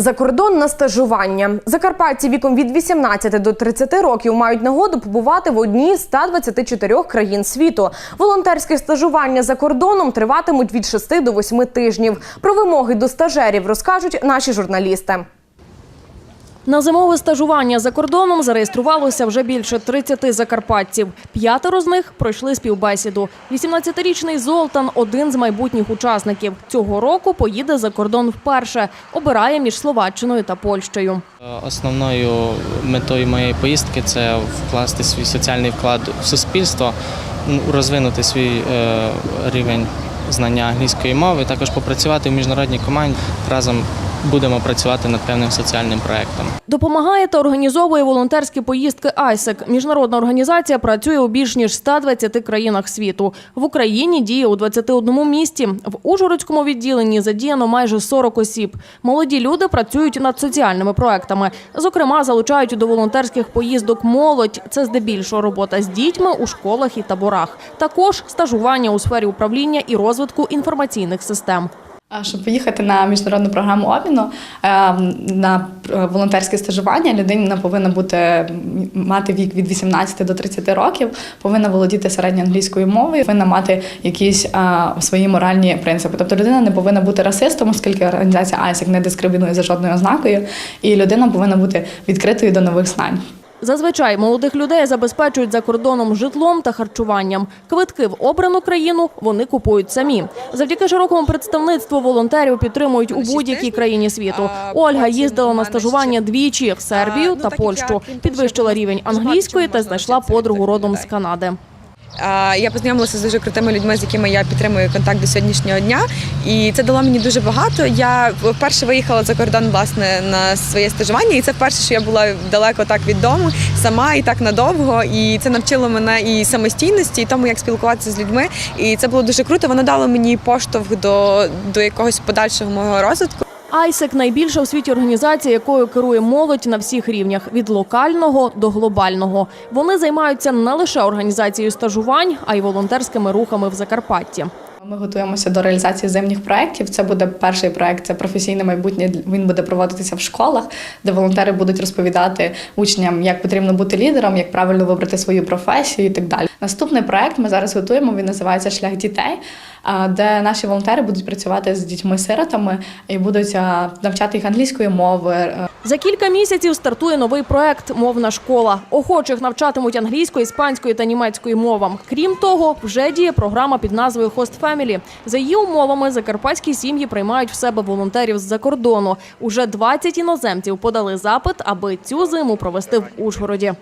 За кордон на стажування. Закарпатці віком від 18 до 30 років мають нагоду побувати в одній з 124 країн світу. Волонтерське стажування за кордоном триватимуть від 6 до 8 тижнів. Про вимоги до стажерів розкажуть наші журналісти. На зимове стажування за кордоном зареєструвалося вже більше 30 закарпатців. П'ятеро з них пройшли співбесіду. 18-річний Золтан – один з майбутніх учасників. Цього року поїде за кордон вперше. Обирає між Словаччиною та Польщею. Основною метою моєї поїздки це вкласти свій соціальний вклад в суспільство, ну, розвинути свій е, рівень знання англійської мови, також попрацювати в міжнародній команді. Разом будемо працювати над певним соціальним проєктом. Допомагає та організовує волонтерські поїздки «Айсек». Міжнародна організація працює у більш ніж 120 країнах світу. В Україні діє у 21 місті. В Ужгородському відділенні задіяно майже 40 осіб. Молоді люди працюють над соціальними проектами. Зокрема, залучають до волонтерських поїздок молодь. Це здебільшого робота з дітьми у школах і таборах. Також стажування у сфері управління і розвитку інформаційних систем. Щоб поїхати на міжнародну програму обміну е, на е, волонтерське стажування, людина повинна бути мати вік від 18 до 30 років, повинна володіти середньоанглійською мовою, повинна мати якісь е, свої моральні принципи. Тобто людина не повинна бути расистом, оскільки організація ISEC не дискримінує за жодною ознакою, і людина повинна бути відкритою до нових знань. Зазвичай молодих людей забезпечують за кордоном житлом та харчуванням. Квитки в обрану країну вони купують самі. Завдяки широкому представництву волонтерів підтримують у будь-якій країні світу. Ольга їздила на стажування двічі в Сербію та Польщу, підвищила рівень англійської та знайшла подругу родом з Канади. Я познайомилася з дуже крутими людьми, з якими я підтримую контакт до сьогоднішнього дня, і це дало мені дуже багато. Я вперше виїхала за кордон власне на своє стажування, і це вперше, що я була далеко так від дому, сама і так надовго. І це навчило мене і самостійності, і тому, як спілкуватися з людьми. І це було дуже круто. Воно дало мені поштовх до, до якогось подальшого мого розвитку. Айсек найбільша у світі організація, якою керує молодь на всіх рівнях від локального до глобального. Вони займаються не лише організацією стажувань, а й волонтерськими рухами в Закарпатті. Ми готуємося до реалізації зимніх проєктів. Це буде перший проєкт, це професійне майбутнє. Він буде проводитися в школах, де волонтери будуть розповідати учням, як потрібно бути лідером, як правильно вибрати свою професію і так далі. Наступний проєкт ми зараз готуємо. Він називається Шлях дітей, де наші волонтери будуть працювати з дітьми-сиротами і будуть навчати їх англійської мови. За кілька місяців стартує новий проект Мовна школа. Охочих навчатимуть англійської, іспанської та німецької мовам. Крім того, вже діє програма під назвою Хост Family. За її умовами закарпатські сім'ї приймають в себе волонтерів з-за кордону. Уже 20 іноземців подали запит, аби цю зиму провести в Ужгороді.